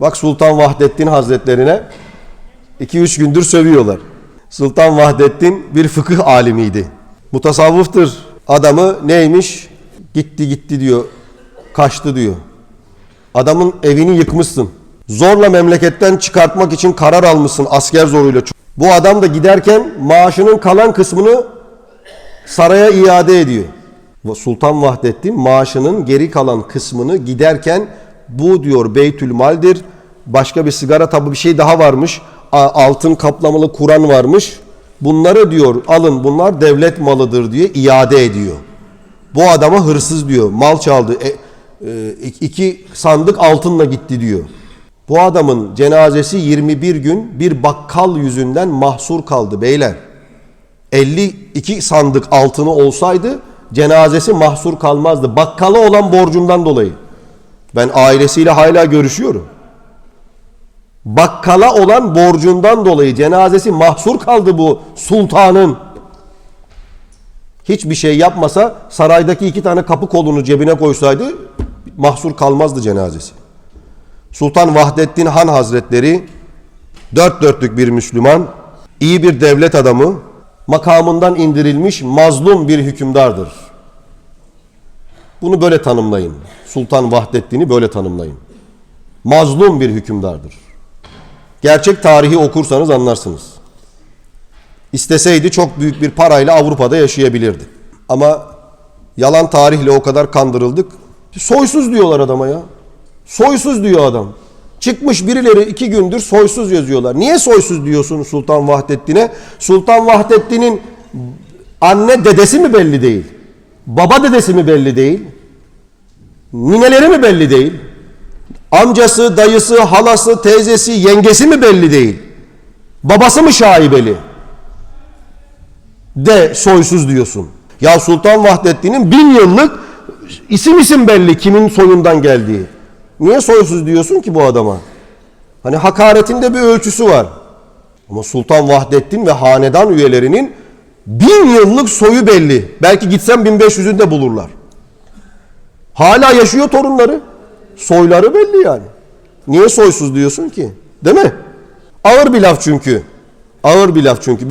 Bak Sultan Vahdettin Hazretlerine 2-3 gündür sövüyorlar. Sultan Vahdettin bir fıkıh alimiydi. Mutasavvıftır. Adamı neymiş? Gitti gitti diyor. Kaçtı diyor. Adamın evini yıkmışsın. Zorla memleketten çıkartmak için karar almışsın asker zoruyla. Bu adam da giderken maaşının kalan kısmını saraya iade ediyor. Sultan Vahdettin maaşının geri kalan kısmını giderken bu diyor Beytül Mal'dir. Başka bir sigara tabi bir şey daha varmış. Altın kaplamalı Kur'an varmış. Bunları diyor alın bunlar devlet malıdır diye iade ediyor. Bu adama hırsız diyor. Mal çaldı. E, e, iki sandık altınla gitti diyor. Bu adamın cenazesi 21 gün bir bakkal yüzünden mahsur kaldı beyler. 52 sandık altını olsaydı cenazesi mahsur kalmazdı. Bakkala olan borcundan dolayı. Ben ailesiyle hala görüşüyorum. Bakkala olan borcundan dolayı cenazesi mahsur kaldı bu sultanın. Hiçbir şey yapmasa saraydaki iki tane kapı kolunu cebine koysaydı mahsur kalmazdı cenazesi. Sultan Vahdettin Han Hazretleri dört dörtlük bir Müslüman, iyi bir devlet adamı, makamından indirilmiş mazlum bir hükümdardır. Bunu böyle tanımlayın. Sultan Vahdettin'i böyle tanımlayın. Mazlum bir hükümdardır. Gerçek tarihi okursanız anlarsınız. İsteseydi çok büyük bir parayla Avrupa'da yaşayabilirdi. Ama yalan tarihle o kadar kandırıldık. Soysuz diyorlar adama ya. Soysuz diyor adam. Çıkmış birileri iki gündür soysuz yazıyorlar. Niye soysuz diyorsun Sultan Vahdettin'e? Sultan Vahdettin'in anne dedesi mi belli değil? Baba dedesi mi belli değil? Nineleri mi belli değil? Amcası, dayısı, halası, teyzesi, yengesi mi belli değil? Babası mı şaibeli? De soysuz diyorsun. Ya Sultan Vahdettin'in bin yıllık isim isim belli kimin soyundan geldiği. Niye soysuz diyorsun ki bu adama? Hani hakaretinde bir ölçüsü var. Ama Sultan Vahdettin ve hanedan üyelerinin bin yıllık soyu belli. Belki gitsem 1500'ünde bulurlar. Hala yaşıyor torunları. Soyları belli yani. Niye soysuz diyorsun ki? Değil mi? Ağır bir laf çünkü. Ağır bir laf çünkü.